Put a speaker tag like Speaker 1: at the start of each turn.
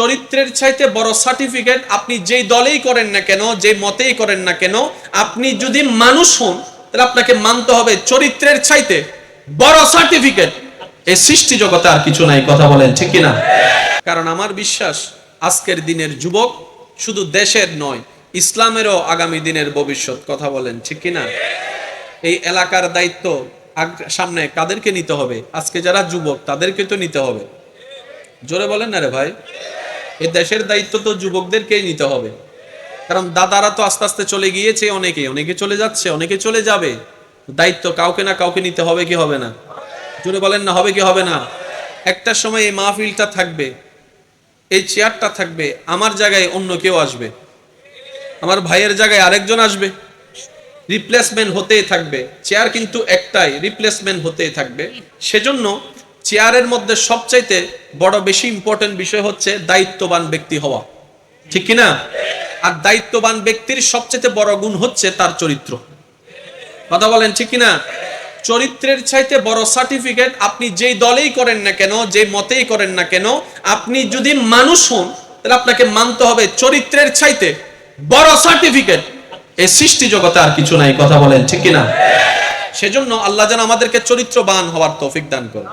Speaker 1: চরিত্রের চাইতে বড় সার্টিফিকেট আপনি যেই দলেই করেন না কেন যে মতেই করেন না কেন, আপনি যদি মানুষ হন, তাহলে আপনাকে মানতে হবে চরিত্রের চাইতে বড় সার্টিফিকেট এই সৃষ্টি জগতে আর কিছু নাই, কথা বলেন, ঠিক কিনা? কারণ আমার বিশ্বাস, আজকের দিনের যুবক শুধু দেশের নয়, ইসলামেরও আগামী দিনের ভবিষ্যৎ, কথা বলেন, ঠিক কিনা? এই এলাকার দায়িত্ব সামনে কাদেরকে নিতে হবে? আজকে যারা যুবক, তাদেরকে তো নিতে হবে। জোরে বলেন না রে ভাই। এই দেশের দায়িত্ব তো যুবকদেরকেই নিতে হবে। কারণ দাদারা তো আস্তে আস্তে চলে গিয়েছে অনেকে অনেকে চলে যাচ্ছে, অনেকে চলে যাবে। দায়িত্ব কাউকে না কাউকে নিতে হবে কি হবে না? জোরে বলেন না, হবে কি হবে না? একটা সময় এই মাহফিলটা থাকবে, এই চেয়ারটা থাকবে, আমার জায়গায় অন্য কেউ আসবে। আমার ভাইয়ের জায়গায় আরেকজন আসবে। রিপ্লেসমেন্ট হতেই থাকবে। চেয়ার কিন্তু একটাই, রিপ্লেসমেন্ট হতেই থাকবে। সেজন্য চেয়ারের মধ্যে সবচাইতে বড় বেশি ইম্পর্টেন্ট বিষয় হচ্ছে দায়িত্ববান ব্যক্তি হওয়া। ঠিক কি না আর দায়িত্ববান ব্যক্তির সবচেয়ে বড় গুণ হচ্ছে তার চরিত্র। কথা বলেন, ঠিক কি না চরিত্রের চাইতে বড় সার্টিফিকেট আপনি যেই দলেই করেন না কেন যে মতেই করেন না কেন, আপনি যদি মানুষ হন, তাহলে আপনাকে মানতে হবে চরিত্রের চাইতে বড় সার্টিফিকেট এই সৃষ্টি জগতে আর কিছু নাই, কথা বলেন, ঠিক কিনা? সেজন্য আল্লাহ যেন আমাদেরকে চরিত্রবান হওয়ার তৌফিক দান করে